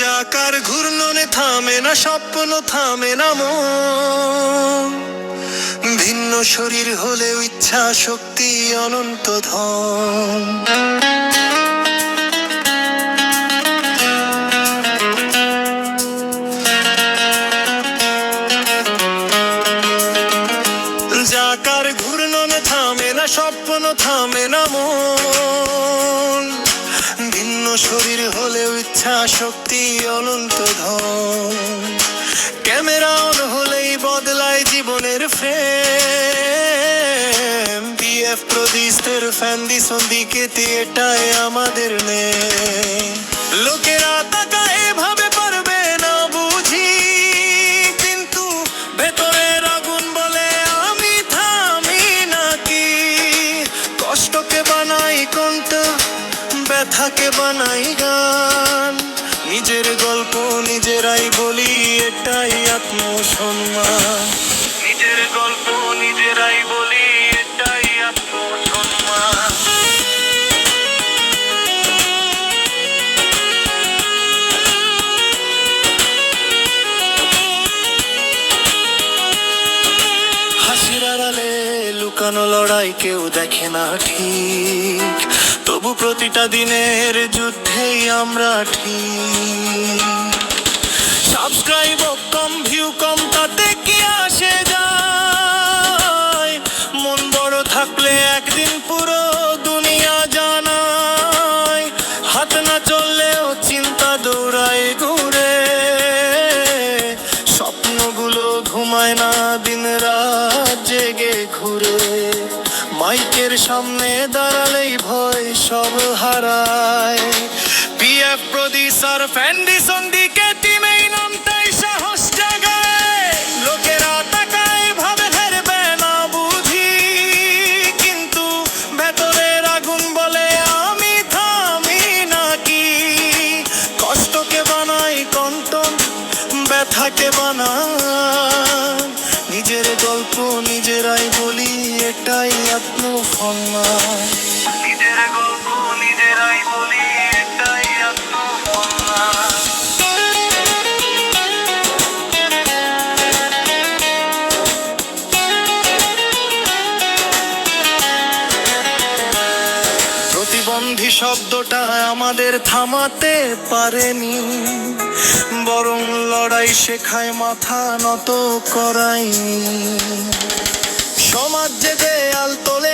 যাকার ঘূর্ণনে থামে না, স্বপ্ন থামে না মন। ভিন্ন শরীর হলেও ইচ্ছা, শক্তি, অনন্ত ধন। স্বপ্ন থামে না মন। ভিন্ন শরীর হলেও ইচ্ছা, শক্তি, অনন্ত ধন। ক্যামেরা অন হলেই বদলায় জীবনের ফ্রেম। বিএফ প্রদিস্তের ফ্যান দিস দিকে এটাই আমাদের নে ব্যথাকে বানাই গান। নিজের গল্প নিজেরাই বলি, এটাই আত্মসম্মান। নিজের গল্প নিজেরাই বলি, এটাই আত্মসম্মান। হাসির আড়ালে লুকানো লড়াই কেউ দেখে না ঠিক। প্রতিটা দিনের যুদ্ধেই আমরা ঠিক। সাবস্ক্রাইব কম ভিউ কম, তাতে কি আসে যায়? মন বড় থাকলে একদিন পুরো দুনিয়া জানায়। হাত না চললেও চিন্তা দৌড়ায় ঘুরে। স্বপ্নগুলো ঘুমায় না দিন রাত জেগে ঘুরে। মাইকের সামনে দাঁড়ালেই সব হারায়। পিএফ প্রদি ফ্যান্ডিসন দিকে টিমেই প্রতিবন্ধী শব্দটা আমাদের থামাতে পারেনি। বরং লড়াই শেখায় মাথা নত করাই সমাজ যে দেয়াল তোলে